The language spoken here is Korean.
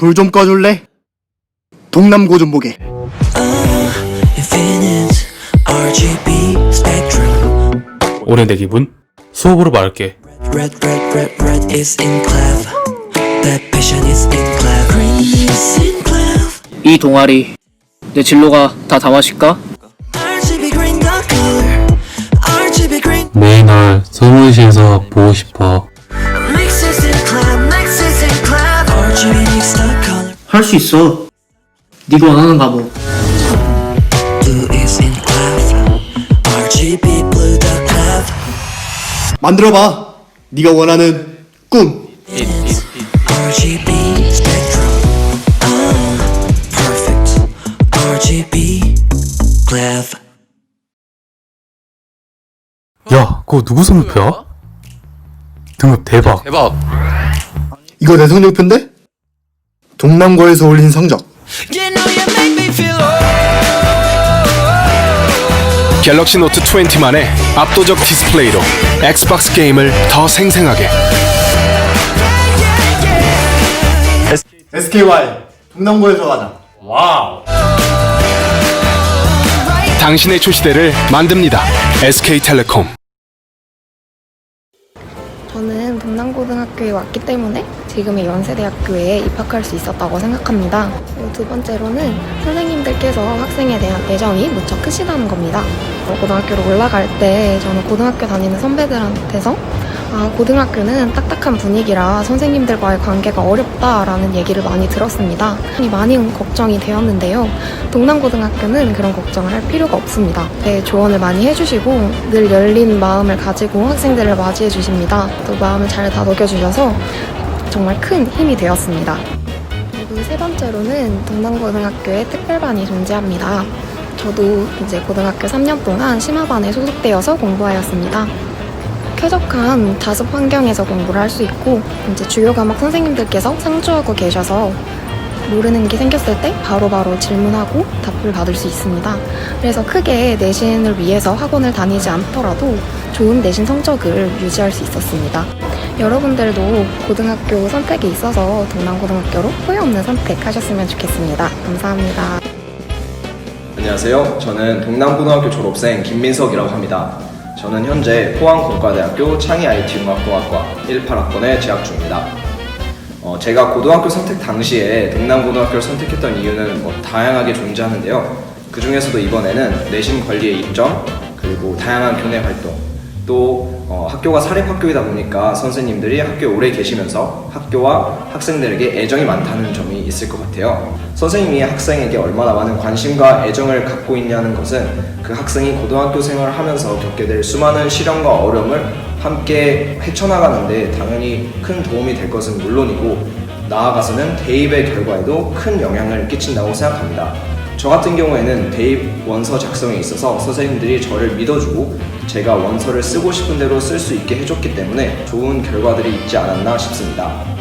불 좀 꺼줄래? 동남고 좀 보게. 올해 내 기분 수업으로 말할게 Red, red, red, red is enclave. That passion is. Green is enclave. 이 동아리 내 진로가 다 담아질까? RGB green the color. RGB green. 매일 널 소문시에서 보고 싶어 할 수 있어. 네가 원하는 과목. 만들어봐. 네가 원하는 꿈. Oh. 야 그거 누구 성표야? 등급 대박 대박. 이거 내 성적표인데? 동남고에서 올린 성적. 갤럭시 노트 20만의 압도적 디스플레이로 엑스박스 게임을 더 생생하게 SKY 동남고에서 가자. 당신의 초시대를 만듭니다. SK텔레콤. 저는 동남고등학교에 왔기 때문에 지금의 연세대학교에 입학할 수 있었다고 생각합니다. 두 번째로는 선생님들께서 학생에 대한 애정이 무척 크시다는 겁니다. 어, 고등학교로 올라갈 때 저는 고등학교 다니는 선배들한테서 아, 고등학교는 딱딱한 분위기라 선생님들과의 관계가 어렵다라는 얘기를 많이 들었습니다. 많이 걱정이 되었는데요. 동남고등학교는 그런 걱정을 할 필요가 없습니다. 네, 조언을 많이 해주시고 늘 열린 마음을 가지고 학생들을 맞이해 주십니다. 또 마음을 잘 다독여 주셔서 정말 큰 힘이 되었습니다. 그리고 세 번째로는 동남고등학교에 특별반이 존재합니다. 저도 이제 고등학교 3년 동안 심화반에 소속되어서 공부하였습니다. 쾌적한 자습 환경에서 공부를 할 수 있고 이제 주요 과목 선생님들께서 상주하고 계셔서 모르는 게 생겼을 때 바로바로 질문하고 답을 받을 수 있습니다. 그래서 크게 내신을 위해서 학원을 다니지 않더라도 좋은 내신 성적을 유지할 수 있었습니다. 여러분들도 고등학교 선택에 있어서 동남고등학교로 후회 없는 선택하셨으면 좋겠습니다. 감사합니다. 안녕하세요. 저는 동남고등학교 졸업생 김민석이라고 합니다. 저는 현재 포항공과대학교 창의-IT융합공학과 18학번에 재학 중입니다. 어, 제가 고등학교 선택 당시에 동남고등학교를 선택했던 이유는 뭐 다양하게 존재하는데요. 그 중에서도 이번에는 내신 관리의 이점, 그리고 다양한 교내 활동, 또 어, 학교가 사립학교이다 보니까 선생님들이 학교에 오래 계시면서 학교와 학생들에게 애정이 많다는 점이 있을 것 같아요. 선생님이 학생에게 얼마나 많은 관심과 애정을 갖고 있냐는 것은 그 학생이 고등학교 생활을 하면서 겪게 될 수많은 시련과 어려움을 함께 헤쳐나가는데 당연히 큰 도움이 될 것은 물론이고 나아가서는 대입의 결과에도 큰 영향을 끼친다고 생각합니다. 저 같은 경우에는 대입 원서 작성에 있어서 선생님들이 저를 믿어주고 제가 원서를 쓰고 싶은 대로 쓸 수 있게 해줬기 때문에 좋은 결과들이 있지 않았나 싶습니다.